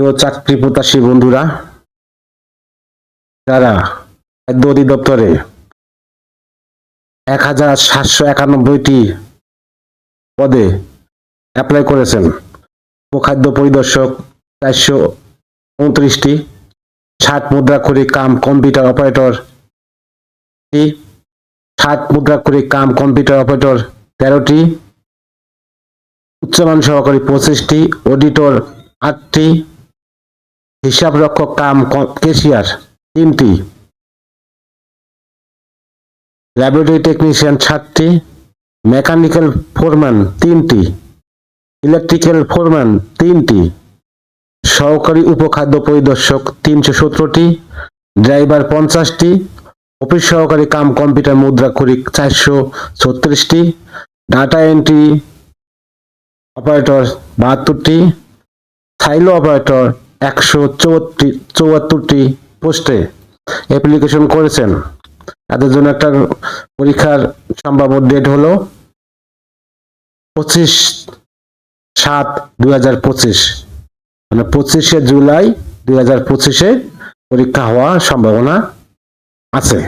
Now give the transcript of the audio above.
প্রিয় চাকরি প্রত্যাশী বন্ধুরা, যারা খাদ্য অধিদপ্তরে এক হাজার সাতশো একানব্বইটি পদে অ্যাপ্লাই করেছেন, উপখাদ্য পরিদর্শক চারশো উনত্রিশটি ষাট মুদ্রাক্ষরিক কাম কম্পিউটার অপারেটর ষাট মুদ্রাক্ষরিক কাম কম্পিউটার অপারেটর তেরোটি উচ্চমান সহকারী পঁচিশটি, অডিটর আটটি হিসাব রক্ষক কাম কেশিয়ার, তিনটি। ল্যাবরেটরি টেকনিশিয়ান সাতটি মেকানিক্যাল ফোরম্যান, তিনটি। ইলেকট্রিক্যাল ফোরম্যান, তিনটি। সহকারী উপখাদ্য পরিদর্শক, তিনশো সতেরোটি। ড্রাইভার, পঞ্চাশটি। অফিস সহকারী কাম, কম্পিউটার, মুদ্রা মুদ্রাক্ষরিক চারশো ছত্রিশটি। ডাটা এন্ট্রি অপারেটর, বাহাত্তরটি। সাইলো অপারেটর একশো চৌয়াত্তরটি পোস্টে অ্যাপ্লিকেশন করেছেন। তাদের জন্য একটা পরীক্ষার সম্ভাব্য ডেট হলো পঁচিশ সাত দুই হাজার পঁচিশ। মানে পঁচিশে জুলাই দুই হাজার পঁচিশে পরীক্ষা হওয়ার সম্ভাবনা আছে।